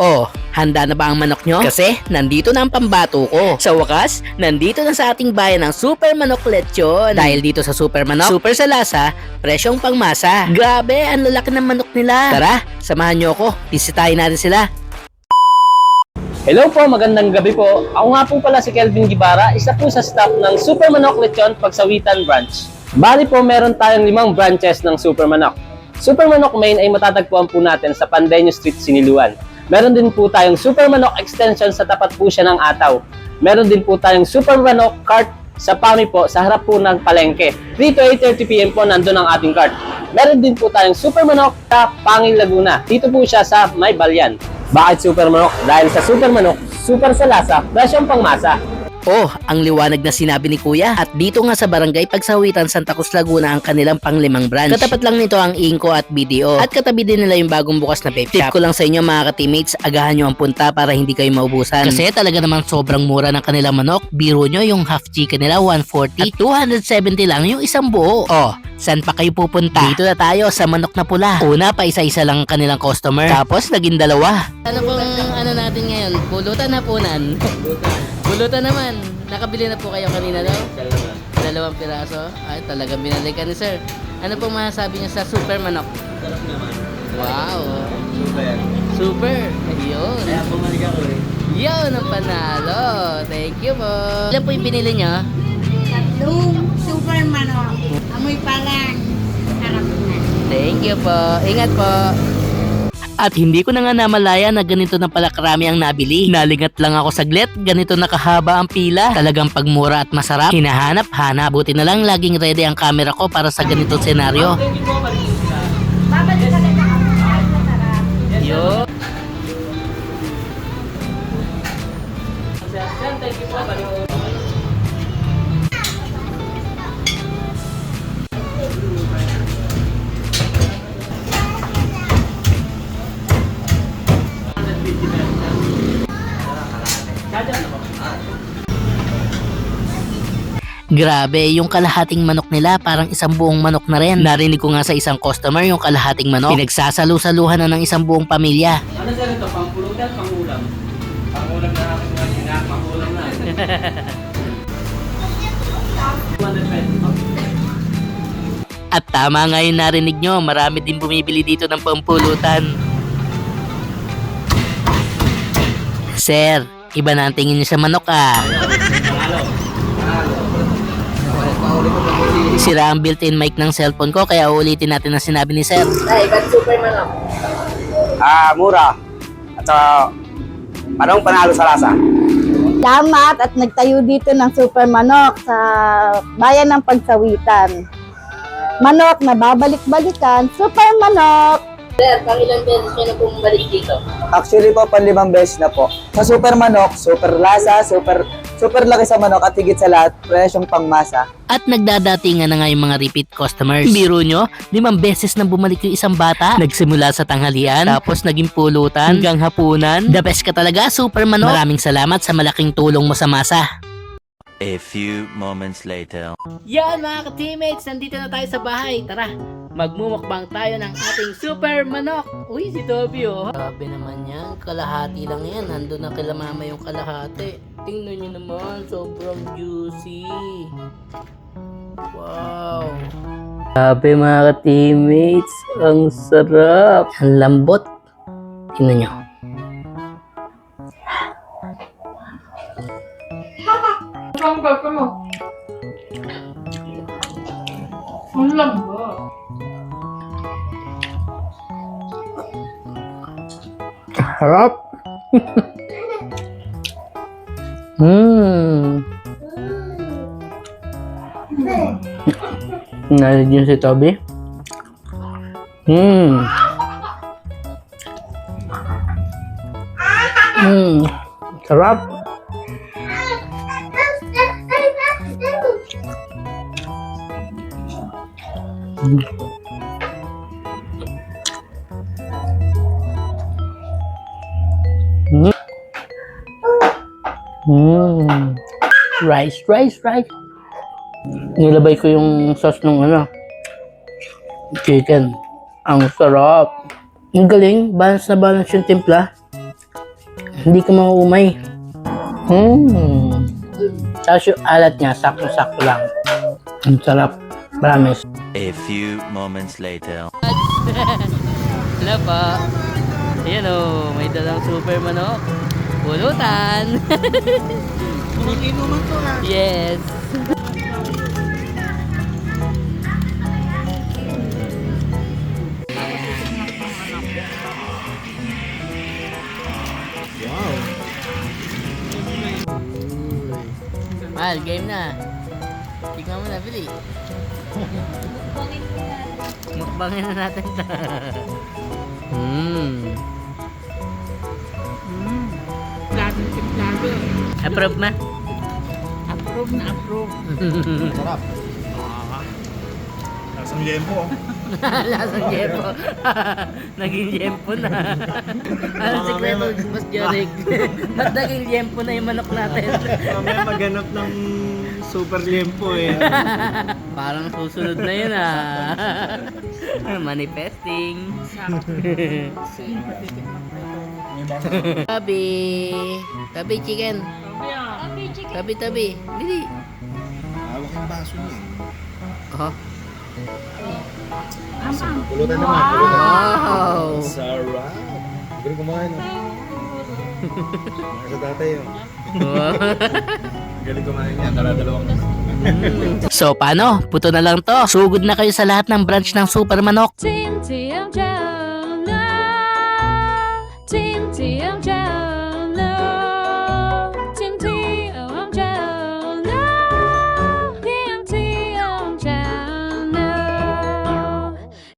Oh, handa na ba ang manok nyo? Kasi nandito na ang pambato ko. Sa wakas, nandito na sa ating bayan ang Super Manok Lechon. Dahil dito sa Super Manok, super sa lasa, presyong pangmasa. Grabe, ang lalaki ng manok nila. Tara, samahan nyo ako. Bisitahin natin sila. Hello po, magandang gabi po. Ako nga po pala si Kelvin Gibara, isa po sa staff ng Super Manok Lechon Pagsawitan Branch. Bali po, meron tayong limang branches ng Super Manok. Super Manok Main ay matatagpuan po natin sa Pandeño Street, Siniluan. Meron din po tayong Super Manok Extension sa tapat po siya ng Ataw. Meron din po tayong Super Manok Cart sa PAMI po, sa harap po ng palengke. 3 to 8.30pm po nandun ang ating cart. Meron din po tayong Super Manok sa Pangil Laguna. Dito po siya sa May. Bakit Super Manok? Dahil sa Super Manok, super sa lasa, presyong pangmasa. Oh, ang liwanag na sinabi ni Kuya. At dito nga sa Barangay Pagsawitan, Santa Cruz, Laguna ang kanilang panglimang branch. Katapat lang nito ang Inco at BDO. At katabi din nila yung bagong bukas na vape shop. Tip ko lang sa inyo mga ka-teammates, agahan nyo ang punta para hindi kayo maubusan. Kasi talaga naman sobrang mura ng kanilang manok. Biro nyo yung half chicken nila 140 at 270 lang yung isang buo. Oh, saan pa kayo pupunta? Dito na tayo sa manok na pula. Una pa isa-isa lang ang kanilang customer. Tapos naging dalawa. Ano pong ano natin ngayon? Pulutan na punan. Bulutan naman. Nakabili na po kayo kanina daw? Dalawang piraso. Ay, talagang binalikan ni sir. Ano pong masasabi niyo sa super manok? Sarap naman. Wow. Super. Super. Ayun. Kaya bumalik ako eh. Yun ang panalo. Thank you po. Ilan po yung binili niyo? Tatlong super manok. Amoy pa lang. Harap na. Thank you po. Ingat po. At hindi ko na nga namalaya na ganito na pala karami ang nabili. Nalingat lang ako saglit, ganito na kahaba ang pila. Talagang pagmura at masarap. Hinahanap-hanap. Buti na lang laging ready ang camera ko para sa ganitong senaryo. Grabe, yung kalahating manok nila parang isang buong manok na rin. Narinig ko nga sa isang customer yung kalahating manok. Pinagsasalu-saluhan na ng isang buong pamilya. Ano sir ito? Pampulutan, pangulam? Pangulam na natin ngayon. Sina, pangulam na. 200 pesos. At tama nga yung narinig nyo, marami din bumibili dito ng pampulutan. Sir, iba na ang tingin niyo sa manok ah. Sira ang built-in mic ng cellphone ko kaya ulitin natin ang sinabi ni Sir. Ah, mura. At saka, panong panalo sa lasa. Salamat at nagtayo dito ng super manok sa bayan ng Pagsawitan. Manok na babalik-balikan, super manok! Actually po, panlimang beses na po. Sa super manok, super lasa, super super laki sa manok at higit sa lahat, presyong pangmasa. At nagdadatingan na nga yung mga repeat customers. Biro nyo, limang beses nang bumalik yung isang bata. Nagsimula sa tanghalian, tapos naging pulutan, hanggang hapunan. The best ka talaga, super manok. Maraming salamat sa malaking tulong mo sa masa. A few moments later. Yan mga ka-teammates, nandito na tayo sa bahay. Tara, magmumukbang tayo ng ating super manok. Uy, si Toby oh. Grabe naman yan, kalahati lang yan. Nandun na kila mama yung kalahati. Tingnan nyo naman, sobrang juicy. Wow. Grabe mga ka-teammates, ang sarap. Ang lambot. Tingnan nyo. Harap. Hmm. Narinig yun si Toby? Hmm. Hmm. Sarap. Hmm. Rice, rice, rice. Nilabay ko yung sauce ng ano, chicken. Ang sarap. Ang galing, balance na balance yung timpla. Hindi ka mauumay. Hmm. Tapos yung alat niya, sakto-sakto lang. Ang sarap. Promise. A few moments later. Hello po. Ayan o, may dalang super manok. Pulutan. Pulutin to Yes. Wow. Mal, game na. Tignan mo na, Billy. Mukbangin na natin ito. Hmm. Approve na? Approve na approve. Sarap. Lasang yempo. Lasang yempo. naging yempo na. ano sikreto, Boss Joric? Ba't naging yempo na yung manok natin? Mamaya maghanap ng super yempo eh. Parang susunod na yun ah. Manifesting. Tabi. Tabi chicken. Tabi tabi. Dili. Hawak ang baso niya. Oh. Pulutan naman. Wow. Sarap. Galing kumain. oh. Mga sa tatay oh. Galing kumain yan. Dala-dalawang So paano? Puto na lang to. Sugod na kayo sa lahat ng branch ng Super Manok. Team TMJ. Team TMJ.